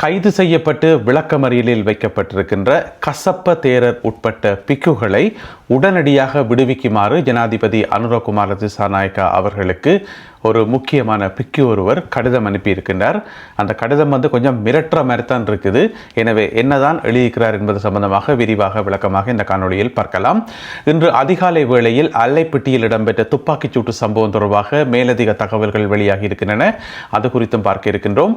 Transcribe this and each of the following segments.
கைது செய்யப்பட்டு விளக்கமறியலில் வைக்கப்பட்டிருக்கின்ற கசப்ப தேரர் உட்பட்ட பிக்குகளை உடனடியாக விடுவிக்குமாறு ஜனாதிபதி அனுரகுமார திசாநாயக்கா அவர்களுக்கு ஒரு முக்கியமான பிக்கு ஒருவர் கடிதம் அனுப்பியிருக்கின்றார். அந்த கடிதம் வந்து கொஞ்சம் மிரட்டுற மாதிரி தான் இருக்குது. எனவே என்னதான் எழுதியிருக்கிறார் என்பது சம்பந்தமாக விரிவாக விளக்கமாக இந்த காணொளியில் பார்க்கலாம். இன்று அதிகாலை வேளையில் அல்லைப்பட்டியில் இடம்பெற்ற துப்பாக்கிச் சூட்டு சம்பவம் தொடர்பாக மேலதிக தகவல்கள் வெளியாகி இருக்கின்றன. அது குறித்தும் பார்க்க இருக்கின்றோம்.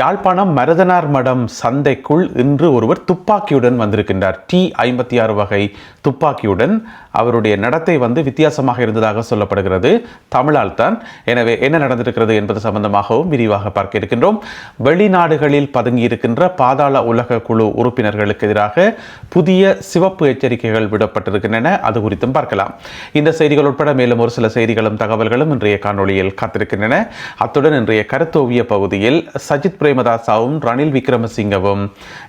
யாழ்ப்பாணம் மருதனார் மடம் சந்தைக்குள் இன்று ஒருவர் துப்பாக்கியுடன் வந்திருக்கின்றார். டி ஐம்பத்தி ஆறு வகை துப்பாக்கியுடன் அவருடைய நடத்தை வந்து வித்தியாசமாக இருந்ததாக சொல்லப்படுகிறது. தமிழால் தான். எனவே என்ன நடந்திருக்கிறது என்பது சம்பந்தமாகவும் விரிவாக பார்க்க இருக்கின்றோம். வெளிநாடுகளில் பதுங்கியிருக்கின்ற பாதாள உலக குழு உறுப்பினர்களுக்கு எதிராக புதிய சிவப்பு எச்சரிக்கைகள் விடப்பட்டிருக்கின்றன. அது குறித்தும் பார்க்கலாம். இந்த செய்திகள் உட்பட மேலும் ஒரு சில செய்திகளும் தகவல்களும் இன்றைய காணொளியில் காத்திருக்கின்றன. அத்துடன் இன்றைய கருத்தோவிய பகுதியில் சஜித் பிரேமதாசாவும் ரணில் விக்ரமசிங்கவும்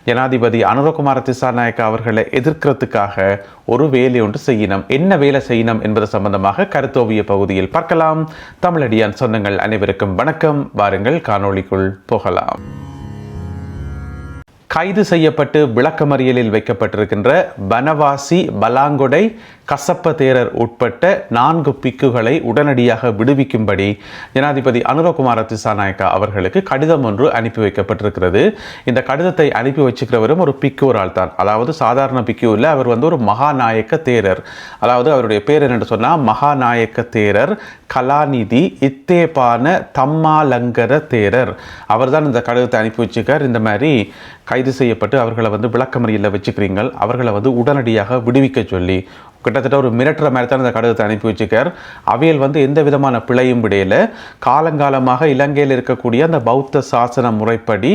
ஜனாதிபதி அனுரகுமார திசாநாயக்கா அவர்களை எதிர்க்கிறதுக்காக ஒரு வேலை ஒன்று செய்யணும் என்ன வேலை செய்யணும் என்பது சம்பந்தமாக கருத்தோவிய பகுதியில் பார்க்கலாம். தமிழடியான் சொந்தங்கள் அனைவருக்கும் வணக்கம். வாருங்கள் காணொளிக்குள் போகலாம். கைது செய்யப்பட்டு விளக்கமறியலில் வைக்கப்பட்டிருக்கின்ற பனவாசி பலாங்கொடை கசப்ப தேரர் உட்பட்ட நான்கு பிக்குகளை உடனடியாக விடுவிக்கும்படி ஜனாதிபதி அனுரகுமார திசாநாயக்கா அவர்களுக்கு கடிதம் ஒன்று அனுப்பி வைக்கப்பட்டிருக்கிறது. இந்த கடிதத்தை அனுப்பி வச்சுக்கிறவரும் ஒரு பிக்கு ஒரு ஆள் தான் அதாவது சாதாரண பிக்கு இல்லை அவர் வந்து ஒரு மகாநாயக்க தேரர். அதாவது அவருடைய பேர் என்னென்று சொன்னால் மகாநாயக்க தேரர் கலாநிதி இத்தேபான தம்மாலங்கர தேரர். அவர் தான் இந்த கடிதத்தை அனுப்பி வச்சுக்கார். இந்த மாதிரி கைது செய்யப்பட்டு அவர்களை வந்து விளக்கமறியலில் வச்சுக்கிறீங்கள். அவர்களை வந்து உடனடியாக விடுவிக்க சொல்லி கிட்டத்தட்ட ஒரு மிரட்டுற மாதிரி தான் இந்த கடிதத்தை அனுப்பி வச்சுக்கார் அவையில் வந்து எந்த விதமான பிழையும் விடையில. காலங்காலமாக இலங்கையில் இருக்கக்கூடிய அந்த பௌத்த சாசன முறைப்படி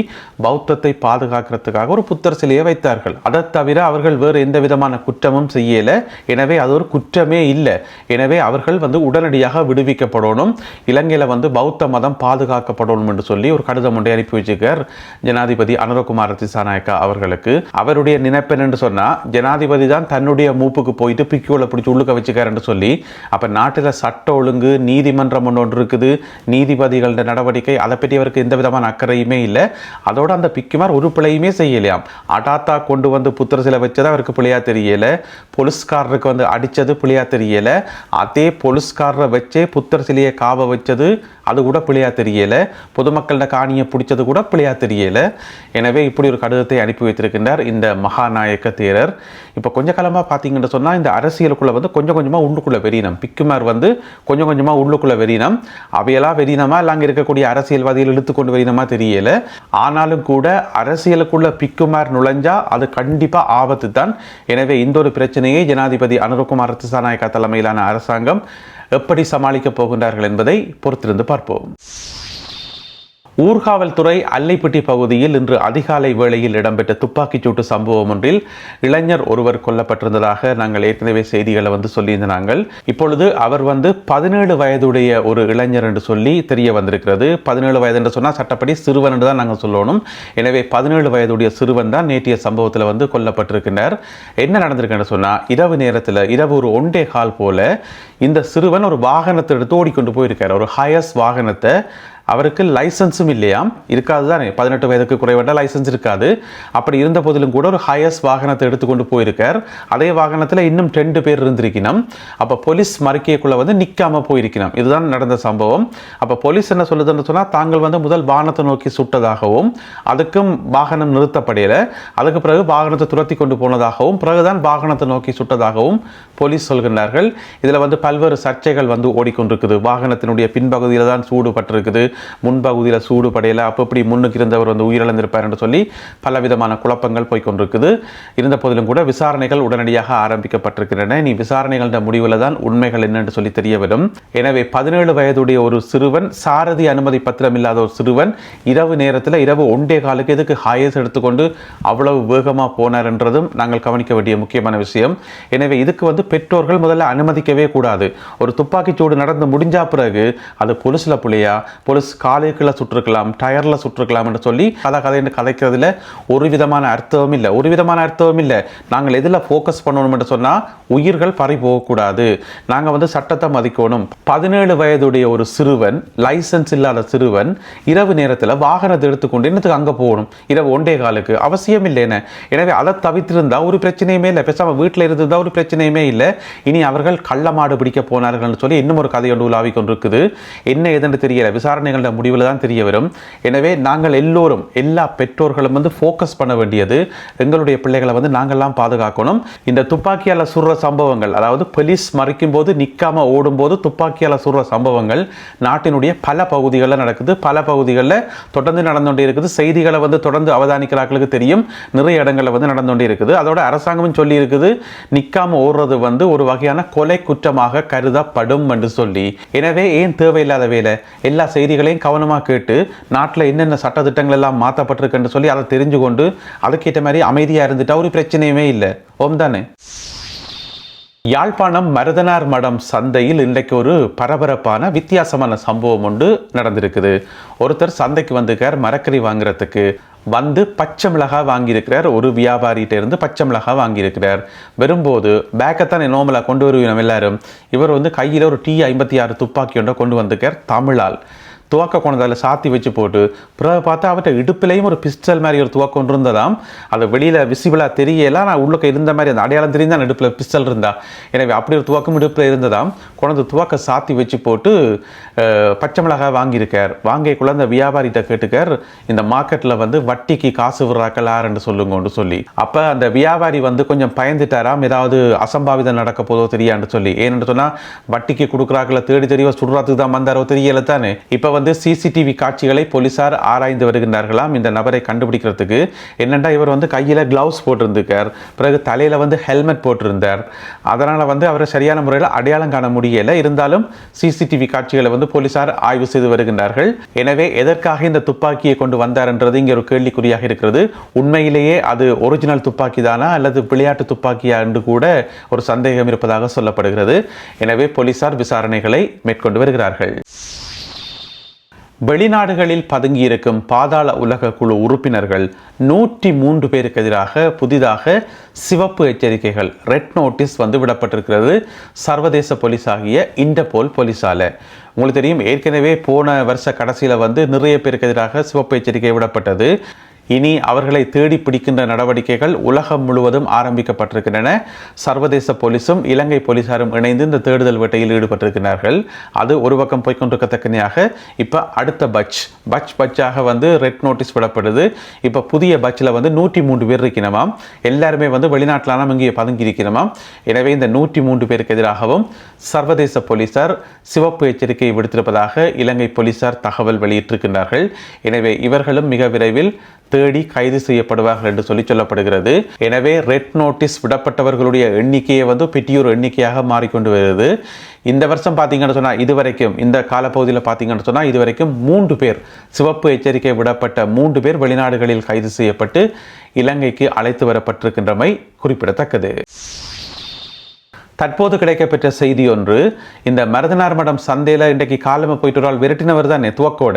பௌத்தத்தை பாதுகாக்கிறதுக்காக ஒரு புத்தர் சிலையை வைத்தார்கள். அதை தவிர அவர்கள் வேறு எந்த விதமான குற்றமும் செய்யலை. எனவே அது ஒரு குற்றமே இல்லை. எனவே அவர்கள் வந்து உடனடியாக விடுவிக்கப்படணும். இலங்கையில் வந்து பௌத்த மதம் பாதுகாக்கப்படணும் என்று சொல்லி ஒரு கடிதம் ஒன்றை அனுப்பி வச்சுக்கார் ஜனாதிபதி அனுரகுமார திசாநாயக்கா அவர்களுக்கு. அவருடைய நினைப்பென் என்று சொன்னால் ஜனாதிபதி தான் தன்னுடைய மூப்புக்கு போயிட்டு பிக்குவலை பிடிச்சி உள்ளுக்க வச்சுக்காருன்னு சொல்லி அப்போ நாட்டில் சட்ட ஒழுங்கு நீதிமன்றம் ஒன்று ஒன்று இருக்குது. நீதிபதிகளோட நடவடிக்கை அதை பற்றி அவருக்கு எந்த விதமான அக்கறையுமே இல்லை. அதோட அந்த பிக்குமார் ஒரு பிழையுமே செய்யலையாம். அடாத்தா கொண்டு வந்து புத்திர சிலை வச்சது அவருக்கு பிழையா தெரியலை. போலீஸ்காரருக்கு வந்து அடித்தது பிழையா தெரியலை. அதே போலீஸ்காரரை வச்சே புத்தர் சிலையை காவ வச்சது அது கூட பிள்ளையா தெரியலை. பொதுமக்களோட காணியை பிடிச்சது கூட பிள்ளையா தெரியலை. எனவே இப்படி ஒரு கடிதத்தை அனுப்பி வைத்திருக்கின்றார் இந்த மகாநாயக்க தேரர். இப்போ கொஞ்ச காலமாக பார்த்தீங்கன்னு சொன்னால் இந்த அரசியலுக்குள்ளே வந்து கொஞ்சம் கொஞ்சமாக உள்ளுக்குள்ளே வெறினம் பிக்குமார் வந்து கொஞ்சம் கொஞ்சமாக உள்ளுக்குள்ளே வெறினம் அவையெல்லாம் வெறினமா இல்லை அங்கே இருக்கக்கூடிய அரசியல்வாதிகள் இழுத்துக்கொண்டு வெறினமா தெரியலை. ஆனாலும் கூட அரசியலுக்குள்ள பிக்குமார் நுழைஞ்சா அது கண்டிப்பாக ஆபத்து தான் எனவே இந்த ஒரு பிரச்சனையை ஜனாதிபதி அனுரகுமார் திசாநாயக்கா தலைமையிலான அரசாங்கம் எப்படி சமாளிக்கப் போகின்றார்கள் என்பதை பொறுத்திருந்து பார்ப்போம். ஊர்காவல்துறை அல்லைப்பட்டி பகுதியில் இன்று அதிகாலை வேளையில் இடம்பெற்ற துப்பாக்கிச் சூட்டு சம்பவம் ஒன்றில் இளைஞர் ஒருவர் கொல்லப்பட்டிருந்ததாக நாங்கள் ஏற்கனவே செய்திகளை வந்து சொல்லியிருந்த நாங்கள். இப்பொழுது அவர் வந்து பதினேழு வயதுடைய ஒரு இளைஞர் என்று சொல்லி தெரிய வந்திருக்கிறது. பதினேழு வயது என்று சொன்னால் சட்டப்படி சிறுவன் என்று தான் நாங்கள் சொல்லணும். எனவே பதினேழு வயதுடைய சிறுவன் தான் நேற்றைய சம்பவத்தில் வந்து கொல்லப்பட்டிருக்கின்றார். என்ன நடந்திருக்குன்னு சொன்னால் இரவு நேரத்தில் இரவு ஒரு ஒன்றே கால் போல இந்த சிறுவன் ஒரு வாகனத்தை எடுத்து ஓடிக்கொண்டு போயிருக்கார். ஒரு ஹயஸ் வாகனத்தை அவருக்கு லைசன்ஸும் இல்லையாம். இருக்காது தானே? பதினெட்டு வயதுக்கு குறைவட்ட லைசன்ஸ் இருக்காது. அப்படி இருந்த போதிலும் கூட ஒரு ஹையஸ்ட் வாகனத்தை எடுத்துக்கொண்டு போயிருக்கார். அதே வாகனத்தில் இன்னும் ரெண்டு பேர் இருந்திருக்கணும் அப்போ போலீஸ் மறுக்கைக்குள்ளே வந்து நிற்காமல் போயிருக்கணும் இதுதான் நடந்த சம்பவம். அப்போ போலீஸ் என்ன சொல்லுதுன்னு சொன்னால் தாங்கள் வந்து முதல் வாகனத்தை நோக்கி சுட்டதாகவும் அதுக்கும் வாகனம் நிறுத்தப்படையில் அதுக்கு பிறகு வாகனத்தை துரத்தி கொண்டு போனதாகவும் பிறகுதான் வாகனத்தை நோக்கி சுட்டதாகவும் போலீஸ் சொல்கின்றார்கள். இதில் வந்து பல்வேறு சர்ச்சைகள் வந்து ஓடிக்கொண்டிருக்குது. வாகனத்தினுடைய பின்பகுதியில் தான் சூடுபட்டிருக்குது. முன்பகுதியில் சூடு படையில. அப்போ இப்படி முன்னுக்கு இருந்தவர் வந்து உயிரிழந்திருப்பார் என்று சொல்லி பலவிதமான குழப்பங்கள் போய்கொண்டிருக்குது இருந்த போதிலும் கூட விசாரணைகள் உடனடியாக ஆரம்பிக்கப்பட்டிருக்கின்றன. நீ விசாரணைகள முடிவில் தான் உண்மைகள் என்னென்று சொல்லி தெரிய வரும். எனவே பதினேழு வயதுடைய ஒரு சிறுவன் சாரதி அனுமதி பத்திரம் இல்லாத ஒரு சிறுவன் இரவு நேரத்தில் இரவு ஒன்றே காலுக்கு எதுக்கு ஹாயஸ் எடுத்துக்கொண்டு அவ்வளவு வேகமாக போனார் என்றதும் நாங்கள் கவனிக்க வேண்டிய முக்கியமான விஷயம். எனவே இதுக்கு வந்து பெற்றோர்கள் முதல்ல அனுமதிக்கவே கூடாது. ஒரு துப்பாக்கிச்சூடு நடந்து முடிஞ்சா பிறகு அது பொலிசில் புள்ளையா பொலிஸ் பர்ஸ் காலுக்குள்ள சுட்டிருக்கலாம் டயரில் சுட்டிருக்கலாம் என்று சொல்லி கதை கதைன்னு கதைக்கிறதுல ஒரு விதமான அர்த்தமும் இல்லை. ஒரு விதமான அர்த்தமும் இல்லை. நாங்கள் எதில் ஃபோக்கஸ் பண்ணணும் என்று சொன்னால் உயிர்கள் பறி போகக்கூடாது. நாங்கள் வந்து சட்டத்தை மதிக்கணும். பதினேழு வயதுடைய ஒரு சிறுவன் லைசன்ஸ் இல்லாத சிறுவன் இரவு நேரத்தில் வாகனத்தை எடுத்துக்கொண்டு என்னத்துக்கு அங்கே போகணும்? இரவு ஒன்றே காலுக்கு. அவசியம் இல்லைன்னு எனவே அதை தவித்திருந்தால் ஒரு பிரச்சனையுமே இல்லை. பேசாமல் வீட்டில் இருந்திருந்தா ஒரு பிரச்சனையுமே இல்லை. இனி அவர்கள் கள்ள மாடு பிடிக்க போனார்கள்னு சொல்லி இன்னும் ஒரு கதை ஒன்று உலாவிக் கொண்டிருக்குது. என்ன ஏதுன்னு தெரியல. எங்களோட முடிவில் தான் தெரிய வரும். எனவே நாங்கள் எல்லோரும் எல்லா பெற்றோர்களும் வந்து ஃபோக்கஸ் பண்ண வேண்டியது எங்களுடைய பிள்ளைகளை வந்து நாங்கள்லாம் பாதுகாக்கணும். இந்த துப்பாக்கியால் சுடுற சம்பவங்கள் அதாவது போலீஸ் மறைக்கும் போது நிற்காமல் ஓடும்போது துப்பாக்கியால் சுடுற சம்பவங்கள் நாட்டினுடைய பல பகுதிகளில் நடக்குது. பல பகுதிகளில் தொடர்ந்து நடந்து கொண்டே இருக்குது. செய்திகளை வந்து தொடர்ந்து அவதானிக்கிறார்களுக்கு தெரியும். நிறைய இடங்களில் வந்து நடந்து கொண்டே இருக்குது. அதோட அரசாங்கமும் சொல்லி இருக்குது ஓடுறது வந்து ஒரு வகையான கொலை குற்றமாக கருதப்படும் என்று சொல்லி. எனவே ஏன் தேவையில்லாத வேலை? எல்லா செய்திகளும் செய்திகளையும் கவனமாக கேட்டு நாட்டில் என்னென்ன சட்டத்திட்டங்கள் எல்லாம் மாற்றப்பட்டிருக்குன்னு சொல்லி அதை தெரிஞ்சு கொண்டு அதுக்கேற்ற மாதிரி அமைதியாக இருந்துட்டா ஒரு பிரச்சனையுமே இல்லை. ஓம் தானே. யாழ்ப்பாணம் மருதனார் மடம் சந்தையில் இன்றைக்கு ஒரு பரபரப்பான வித்தியாசமான சம்பவம் ஒன்று நடந்திருக்குது. ஒருத்தர் சந்தைக்கு வந்துக்கார் மரக்கறி வாங்குறதுக்கு. வந்து பச்சை மிளகாய் வாங்கியிருக்கிறார் ஒரு வியாபாரிகிட்ட இருந்து பச்சை மிளகாய் வாங்கியிருக்கிறார். வரும்போது பேக்கைத்தான் நோமலாக கொண்டு வருவோம் எல்லாரும். இவர் வந்து கையில் ஒரு டி ஐம்பத்தி ஆறு துப்பாக்கி ஒன்றை கொண்டு வந்திருக்கார் தமிழால். துவக்க கொண்டதில் சாத்தி வச்சு போட்டு பிறகு பார்த்தா அவர்கிட்ட இடுப்பிலையும் ஒரு பிஸ்டல் மாதிரி ஒரு துவக்கம் ஒன்று இருந்ததாம் அது வெளியில் விசிபிளாக தெரியல. நான் உள்ளுக்க இருந்த மாதிரி அந்த அடையாளம் தெரிந்தால் இடுப்பில் பிஸ்டல் இருந்தா. எனவே அப்படி ஒரு துவக்கம் இடுப்பில் இருந்ததாம். கொண்டு துவக்க சாத்தி வச்சு போட்டு பச்சை மிளகாய் வாங்கியிருக்கார். வாங்கிக்குள்ள அந்த வியாபாரிகிட்ட கேட்டுக்கார் இந்த மார்க்கெட்டில் வந்து வட்டிக்கு காசு விடுறாக்கலாருன்னு சொல்லுங்கன்னு சொல்லி. அப்போ அந்த வியாபாரி வந்து கொஞ்சம் பயந்துட்டாராம். ஏதாவது அசம்பாவிதம் நடக்க போதோ தெரியான்னு சொல்லி. ஏன்னு சொன்னால் வட்டிக்கு கொடுக்குறாக்களை தேடி தெரியவோ சுடுறதுக்கு தான் வந்தாரோ தெரியல தானே. இப்போ வந்து சிசிடிவி காட்சிகளை போலீசார் ஆராய்ந்து வருகின்றார்களாம். இந்த நபரை கண்டுபிடிக்கிறதுக்கு என்னென்னா இவர் வந்து கையில் க்ளவுஸ் போட்டிருந்திருக்கார். பிறகு தலையில் வந்து ஹெல்மெட் போட்டிருந்தார். அதனால் வந்து அவரை சரியான முறையில் அடையாளம் காண முடியலை. இருந்தாலும் சிசிடிவி காட்சிகளை வந்து போலீசார் ஆய்வு செய்து வருகின்றார்கள். எனவே எதற்காக இந்த துப்பாக்கியை கொண்டு வந்தார்ன்றது இங்கே ஒரு கேள்விக்குறியாக இருக்கிறது. உண்மையிலேயே அது ஒரிஜினல் துப்பாக்கி தானா அல்லது விளையாட்டு துப்பாக்கியா என்று கூட ஒரு சந்தேகம் இருப்பதாக சொல்லப்படுகிறது. எனவே போலீசார் விசாரணைகளை மேற்கொண்டு வருகிறார்கள். வெளிநாடுகளில் பதுங்கியிருக்கும் பாதாள உலக குழு உறுப்பினர்கள் நூற்றி மூன்று பேருக்கு எதிராக புதிதாக சிவப்பு எச்சரிக்கைகள் ரெட் நோட்டீஸ் வந்து விடப்பட்டிருக்கிறது. சர்வதேச போலீஸ் ஆகிய இன்டர்போல் போலீஸால. உங்களுக்கு தெரியும் ஏற்கனவே போன வருஷ கடைசியில் வந்து நிறைய பேருக்கு எதிராக சிவப்பு எச்சரிக்கை விடப்பட்டது. இனி அவர்களை தேடி பிடிக்கின்ற நடவடிக்கைகள் உலகம் முழுவதும் ஆரம்பிக்கப்பட்டிருக்கின்றன. சர்வதேச போலீஸும் இலங்கை போலீசாரும் இணைந்து இந்த தேடுதல் வேட்டையில் ஈடுபட்டிருக்கிறார்கள். அது ஒரு பக்கம் போய்கொண்டிருக்கத்தக்கனையாக இப்போ அடுத்த பட்ச் பட்ச் பட்சாக வந்து ரெட் நோட்டீஸ் விடப்படுது. இப்போ புதிய பட்சில் வந்து நூற்றி மூன்று பேர் இருக்கணுமாம் எல்லாருமே வந்து வெளிநாட்டிலான இங்கே பதுங்கி இருக்கணுமாம் எனவே இந்த நூற்றி மூன்று பேருக்கு எதிராகவும் சர்வதேச போலீசார் சிவப்பு எச்சரிக்கை விடுத்திருப்பதாக இலங்கை போலீசார் தகவல் வெளியிட்டிருக்கின்றார்கள். எனவே இவர்களும் மிக விரைவில் தேடி கைது செய்யப்படுவார்கள் என்று சொல்லி சொல்லப்படுகிறது. எனவே ரெட் நோட்டீஸ் விடப்பட்டவர்களுடைய எண்ணிக்கையை வந்து பெட்டியூர் எண்ணிக்கையாக மாறிக்கொண்டு வருகிறது இந்த வருஷம் பார்த்தீங்கன்னு சொன்னால் இதுவரைக்கும் இந்த காலப்பகுதியில் பார்த்தீங்கன்னு சொன்னால் இதுவரைக்கும் மூன்று பேர் சிவப்பு எச்சரிக்கை விடப்பட்ட மூன்று பேர் வெளிநாடுகளில் கைது செய்யப்பட்டு இலங்கைக்கு அழைத்து வரப்பட்டிருக்கின்றமை குறிப்பிடத்தக்கது. தற்போது கிடைக்கப்பெற்ற செய்தி ஒன்று இந்த மருதனார் மடம் சந்தையில் இன்றைக்கு காலமாக போயிட்டு ஒரு ஆள் விரட்டினவர் தான் துவக்கோட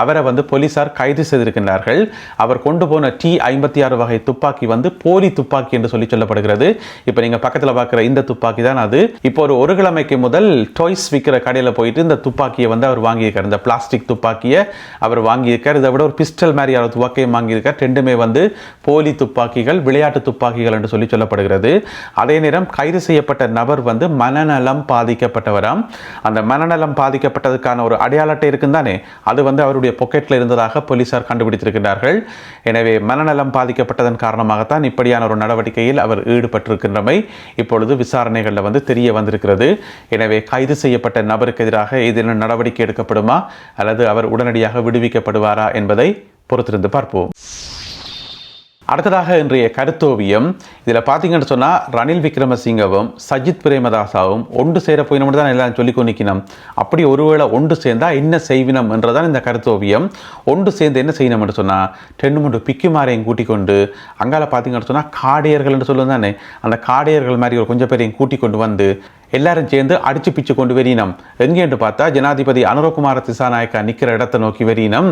அவரை வந்து போலீசார் கைது செய்திருக்கின்றார்கள். அவர் கொண்டு போன டி ஐம்பத்தி ஆறு வகை துப்பாக்கி வந்து போலி துப்பாக்கி என்று சொல்லி சொல்லப்படுகிறது. இப்போ நீங்கள் பக்கத்தில் பார்க்குற இந்த துப்பாக்கி தான் அது. இப்போ ஒரு ஒரு கிழமைக்கு முதல் டாய்ஸ் விற்கிற கடையில் போயிட்டு இந்த துப்பாக்கியை வந்து அவர் வாங்கியிருக்கார். இந்த பிளாஸ்டிக் துப்பாக்கியை அவர் வாங்கியிருக்கார். இதை விட ஒரு பிஸ்டல் மாதிரியான துப்பாக்கியும் வாங்கியிருக்கார். ரெண்டுமே வந்து போலி துப்பாக்கிகள் விளையாட்டு துப்பாக்கிகள் என்று சொல்லி சொல்லப்படுகிறது. அதே நேரம் கைது செய்யப்பட்ட நபர் வந்து மனநலம் பாதிக்கப்பட்டவராம். அந்த மனநலம் பாதிக்கப்பட்டதுக்கான ஒரு அடையாள அட்டை இருக்குந்தானே? அது வந்து அவருடைய பொக்கெட்டில் இருந்ததாக போலீசார் கண்டுபிடித்திருக்கிறார்கள் எனவே மனநலம் பாதிக்கப்பட்டதன் காரணமாகத்தான் இப்படியான ஒரு நடவடிக்கையில் அவர் ஈடுபட்டிருக்கின்றமை இப்பொழுது விசாரணைகளில் வந்து தெரிய வந்திருக்கிறது. எனவே கைது செய்யப்பட்ட நபருக்கு எதிராக ஏதேனும் நடவடிக்கை எடுக்கப்படுமா? அல்லது அவர் உடனடியாக விடுவிக்கப்படுவாரா என்பதை பொறுத்திருந்து பார்ப்போம். அடுத்ததாக இன்றைய கருத்தோவியம். இதில் பார்த்தீங்கன்னு சொன்னால் ரணில் விக்ரமசிங்கவும் சஜித் பிரேமதாசாவும் ஒன்று சேர போயினோம்னு தான் எல்லாம் சொல்லி கொண்டிக்கணும் அப்படி ஒருவேளை ஒன்று சேர்ந்தால் என்ன செய்வினம் என்றதான் இந்த கருத்தோவியம். ஒன்று சேர்ந்து என்ன செய்யணும்னு சொன்னால் ரெண்டு மூன்று பிக்குமாரையும் கூட்டிக் கொண்டு அங்கால பார்த்தீங்கன்னு சொன்னால் காடையர்கள்னு சொல்லுவோம் தானே அந்த காடையர்கள் மாதிரி ஒரு கொஞ்சம் பேரையும் கூட்டிக் கொண்டு வந்து எல்லாரும் சேர்ந்து அடிச்சு பிச்சு கொண்டு வெறினம் எங்கேன்னு பார்த்தா ஜனாதிபதி அனுரகுமார திசாநாயக்கா நிற்கிற இடத்தை நோக்கி வெறினம்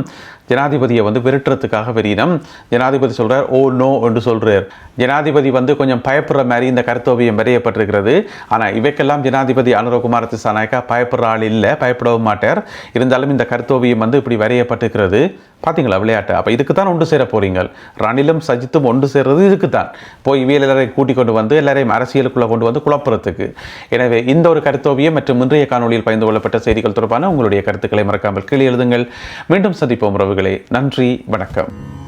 ஜனாதிபதியை வந்து விரட்டுறதுக்காக வெறினம் ஜனாதிபதி சொல்கிறார் ஓ நோ என்று சொல்கிறார் ஜனாதிபதி வந்து கொஞ்சம் பயப்படுற மாதிரி இந்த கருத்தோவியம் வரையப்பட்டிருக்கிறது. ஆனால் இவைக்கெல்லாம் ஜனாதிபதி அனுரகுமார திசாநாயக்கா பயப்படுற ஆள் இல்லை பயப்படவும் மாட்டார். இருந்தாலும் இந்த கருத்தோவியம் வந்து இப்படி வரையப்பட்டிருக்கிறது. பார்த்தீங்களா விளையாட்டு? அப்போ இதுக்கு தான் ஒன்று சேர போறீங்க ரணிலும் சஜித்தும் ஒன்று சேர்றது இதுக்கு தான் போய் இவியல் எல்லாரையும் கூட்டிக் கொண்டு வந்து எல்லாரையும் அரசியலுக்குள்ளே கொண்டு வந்து குழப்புறதுக்கு. எனவே இந்த ஒரு கருத்தோவியம் மற்றும் இன்றைய காணொலியில் பயந்து கொள்ளப்பட்ட செய்திகள் தொடர்பான உங்களுடைய கருத்துக்களை மறக்காமல் கீழே எழுதுங்கள். மீண்டும் சந்திப்போம் உறவுகளே. நன்றி வணக்கம்.